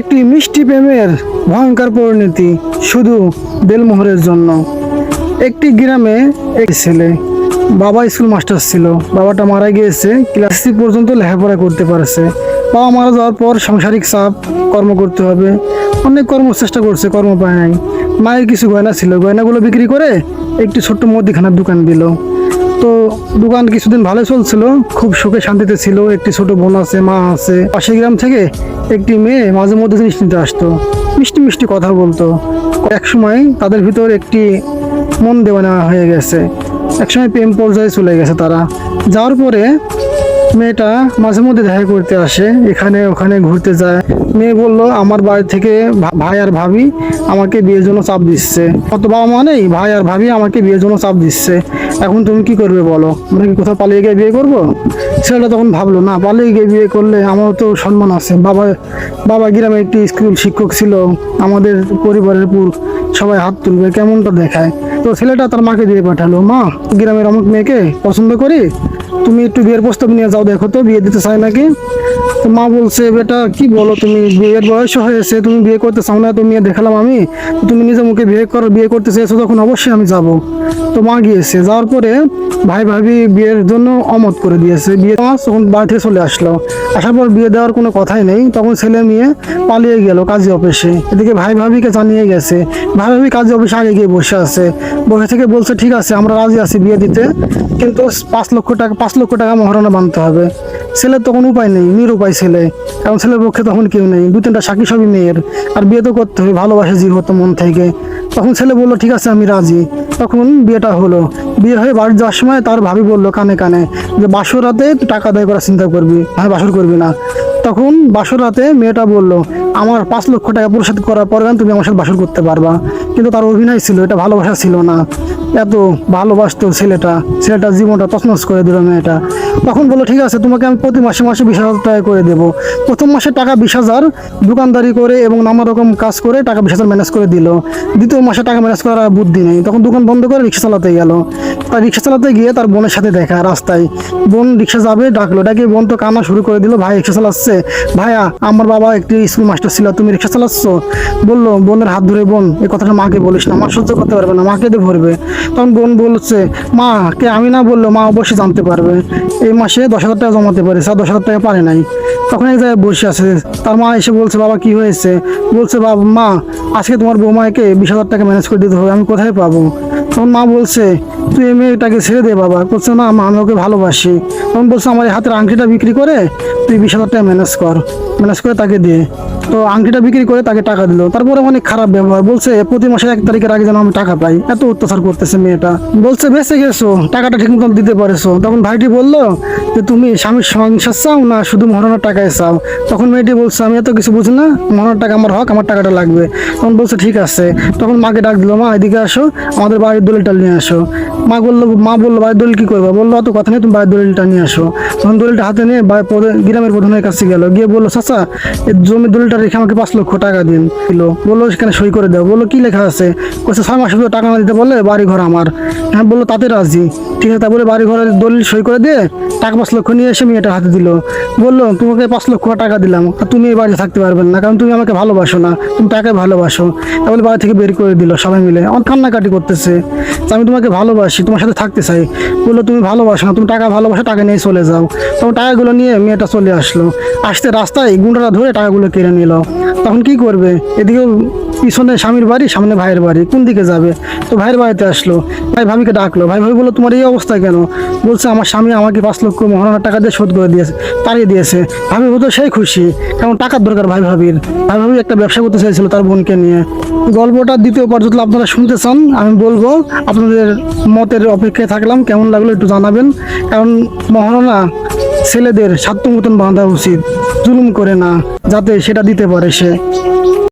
একটি মিষ্টি প্রেমের ভয়ঙ্কর পরিণতি শুধু দেলমোহরের জন্য। একটি গ্রামে এক ছেলে, বাবা স্কুল মাস্টার ছিল। বাবাটা মারা গিয়েছে, ক্লাস থ্রি পর্যন্ত লেখাপড়া করতে পারছে। বাবা মারা যাওয়ার পর সাংসারিক চাপ, কর্ম করতে হবে। অনেক কর্ম চেষ্টা করছে, কর্ম পায় নাই। মায়ের কিছু গয়না ছিল। গয়নাগুলো বিক্রি করে একটি ছোট্ট মুদিখানার দোকান দিল। তো দোকান কিছুদিন ভালো চলছিল, খুব সুখে শান্তিতে ছিল। একটি ছোট বোন আছে, মা আছে। পাশের গ্রাম থেকে একটি মেয়ে মাঝে মধ্যে জিনিস নিতে আসতো। মিষ্টি মিষ্টি কথা বলতো। এক সময় তাদের ভিতর একটি মন দেওয়া নেওয়া হয়ে গেছে। একসময় প্রেম পর্যায়ে চলে গেছে তারা। যাওয়ার পরে মেয়েটা মাঝে মধ্যে দেখা করতে আসে, এখানে ওখানে ঘুরতে যায়। মেয়ে বলল, আমার বাড়ি থেকে ভাই আর ভাবি আমাকে বিয়ের জন্য চাপ দিচ্ছে। কত বাবা মা নেই, ভাই আর ভাবি আমাকে বিয়ের জন্য চাপ দিচ্ছে। এখন তুমি কি করবে বলো? আমরা কি কোথাও পালিয়ে গিয়ে বিয়ে করব? ছেলেটা তখন ভাবলো, না, পালিয়ে গিয়ে বিয়ে করলে আমারও তো সম্মান আছে। বাবা বাবা গ্রামে একটি স্কুল শিক্ষক ছিল, আমাদের পরিবারের পুর, সবাই হাত তুলবে, কেমনটা দেখায়? তো ছেলেটা তার মাকে দিয়ে পাঠালো, মা, গ্রামের অমুক মেয়েকে পছন্দ করি? তুমি একটু বিয়ের প্রস্তাব নিয়ে যাও, দেখো তো, বিয়ে দিতে চাই নাকি? মা বলছে, বেটা, কি বলো তুমি? বিয়ের বয়স হয়েছে, তুমি বিয়ে করতে চাও না? তো মেয়ে দেখালাম আমি? তুমি নিজে মুখে বিয়ে কর, বিয়ে করতে চেয়েছো, তখন অবশ্যই আমি যাব। তো মা গিয়েছে, যাওয়ার পরে ভাই ভাবি বিয়ের জন্য অমত করে দিয়েছে। বিয়ে তখন বাড়ি থেকে চলে আসলো। আসার পর বিয়ে দেওয়ার কোনো কথাই নেই। তখন ছেলে মেয়ে পালিয়ে গেল কাজী অফিসে। এদিকে ভাই ভাবিকে জানিয়ে গেছে, ভাই ভাবি কাজী অফিসে আগে গিয়ে বসে আছে। বসে থেকে বলছে, ঠিক আছে, আমরা রাজি আছি বিয়ে দিতে, কিন্তু পাঁচ লক্ষ টাকা, পাঁচ লক্ষ টাকা মহারণা বানতে হবে। ছেলের তখন উপায় নেই, নিরুপায় ছেলে। কারণ ছেলের পক্ষে তখন কেউ নেই। দু তিনটা সাক্ষী সবই মেয়ের। আর বিয়ে তো করতে হবে, ভালোবাসে জীব হতো মন থেকে। তখন ছেলে বলল, ঠিক আছে, আমি রাজি। তখন বিয়েটা হলো। বিয়ে হয়ে বাড়ি যাওয়ার সময় তার ভাবি বলল কানে কানে যে, বাসর রাতে টাকা আদায় করার চিন্তা করবি? হ্যাঁ বাসর করবি না। তখন বাসর রাতে মেয়েটা বলল, আমার পাঁচ লক্ষ টাকা পরিশোধ করার পরে তুমি আমার সাথে বাসর করতে পারবা। কিন্তু তার অভিনয় ছিল, এটা ভালোবাসা ছিল না। এত ভালোবাসতো ছেলেটা ছেলেটা জীবনটা তছনছ করে দিল মেয়েটা। তখন বলল, ঠিক আছে, তোমাকে আমি প্রতি মাসে মাসে বিশ হাজার টাকা করে দেবো। প্রথম মাসে টাকা বিশ হাজার দোকানদারি করে এবং নানা রকম কাজ করে টাকা বিশ হাজার ম্যানেজ করে দিল। দ্বিতীয় মাসে টাকা ম্যানেজ করার বুদ্ধি নেই। তখন দোকান বন্ধ করে রিক্সা চালাতে গেল। তার রিক্সা চালাতে গিয়ে তার বোনের সাথে দেখা রাস্তায়। বোন রিক্সা যাবে, ডাকলো, ডাকে, বোন তো কান্না শুরু করে দিল, ভাই রিক্সা চালাচ্ছে। ভাইয়া, আমার বাবা একটি স্কুল মাস্টার ছিল, তুমি রিক্সা চালাচ্ছ? বলল, বোনের হাত ধরে বোন এই কথাটা মাকে বলিস না, মা সহ্য করতে পারবে না, মাকে দিয়ে ভরবে। তখন বোন বলছে, মা, কে আমি না বলল, মা অবশ্যই জানতে পারবে। এই মাসে দশ হাজার টাকা জমাতে পারে, স্যার দশ হাজার টাকা পারে নাই। তখন এক জায়গায় বসে আছে, তার মা এসে বলছে, বাবা, কি হয়েছে? বলছে, বাবা, মা, আজকে তোমার বৌমাকে বিশ হাজার টাকা ম্যানেজ করে দিতে হবে, আমি কোথায় পাবো? তখন মা বলছে, তুই এই মেয়েটাকে ছেড়ে দে, বাবা। বলছে, না, মা, আমি ওকে ভালোবাসি। তখন বলছে, আমার হাতের আংটিটা বিক্রি করে, তুই বিশ হাজার টাকা ম্যানেজ কর ম্যানেজ করে তাকে দে। তো আংটিটা বিক্রি করে তাকে টাকা দিল। তারপরে অনেক খারাপ ব্যবহার। বলছে, প্রতি মাসে এক তারিখের আগে যেন আমি টাকা পাই। এত অত্যাচার করতেছে মেয়েটা। বলছে, বেঁচে গেছো, টাকাটা ঠিক মতন দিতে পারেছো। তখন ভাইটি বলল, যে তুমি স্বামীর সংসার চাও না, শুধু মহারণার টাকায় চাও? তখন মেয়েটি বলছে, আমি এত কিছু বুঝি না। মহারণার টাকা আমার হক, আমার টাকাটা লাগবে। তখন বলছে, ঠিক আছে। তখন মাকে ডাক দিল, মা, এদিকে আসো, আমাদের বাড়ির দলিলটা নিয়ে আসো। মা বলল মা বলল, বাড়ির দলিল কি করবে? বলল, অত কথা নেই, তুমি বাড়ির দলিলটা নিয়ে আসো। তখন দলিলটা হাতে নিয়ে গ্রামের প্রধানের কাছে গেল। গিয়ে বলল, চাচা জমির দলিলটা রেখে আমাকে পাঁচ লক্ষ টাকা দিন। দিল বলল সেখানে সই করে দেবো বলল, কি লেখা আছে? বলছে, ছয় মাসে টাকা না দিতে বললে বাড়ি ঘর আমার। হ্যাঁ বলল, তাতে রাজি। ঠিক আছে, তারপরে বাড়ি ঘরের দলিল সই করে দিয়ে টাকা পাঁচ লক্ষ নিয়ে এসে মেয়েটার হাতে দিল। বলল, তোমাকে পাঁচ লক্ষ টাকা দিলাম আর তুমি এই বাড়িতে থাকতে পারবেন না, কারণ তুমি আমাকে ভালোবাসো না। তুমি টাকায় ভালোবাসো। তাহলে বাড়ি থেকে বের করে দিল সবাই মিলে। আমার কান্নাকাটি করতেছে। আমি তোমাকে ভালোবাসি, তোমার সাথে থাকতে চাই। বলল, তুমি ভালোবাসো না, তুমি টাকা ভালোবাসো, টাকা নিয়ে চলে যাও। তখন টাকাগুলো নিয়ে মেয়েটা চলে আসলো। আসতে রাস্তায় গুন্ডারা ধরে টাকাগুলো কেড়ে নিল। তখন কি করবে? এদিকে পিছনে স্বামীর বাড়ি, সামনে ভাইয়ের বাড়ি, কোন দিকে যাবে? তো ভাইয়ের বাড়িতে আসলো। ভাই ভাবিকে ডাকলো। ভাই ভাবি বলল, তোমার এই অবস্থা কেন? বলছে, আমার স্বামী আমাকে পাঁচ লক্ষ মহারণার টাকা দিয়ে শোধ করে দিয়েছে তাড়িয়ে দিয়েছে। ভাবি হতো সেই খুশি। কারণ টাকার দরকার ভাই ভাবির। ভাই ভাবি একটা ব্যবসা করতে চাইছিল তার বোনকে নিয়ে। গল্পটা দ্বিতীয় যদি আপনারা শুনতে চান, আমি বলব, আপনাদের মতের অপেক্ষায় থাকলাম। কেমন লাগল একটু জানাবেন। কারণ মহারণা ছেলেদের স্বার্থ মতন বাঁধা উচিত। জুলুম করে না, যাতে সেটা দিতে পারে সে।